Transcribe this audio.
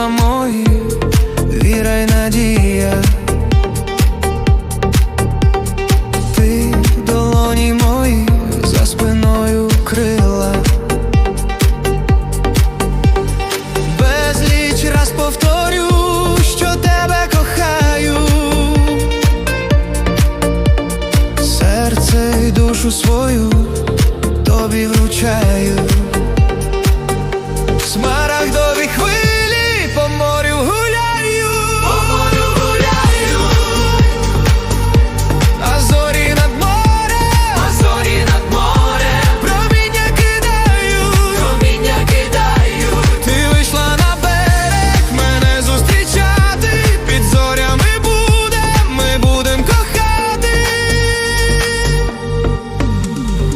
крила мої, віра й надія, ти в долоні мої за спиною крила, безліч раз повторю, що тебе кохаю, серце й душу свою.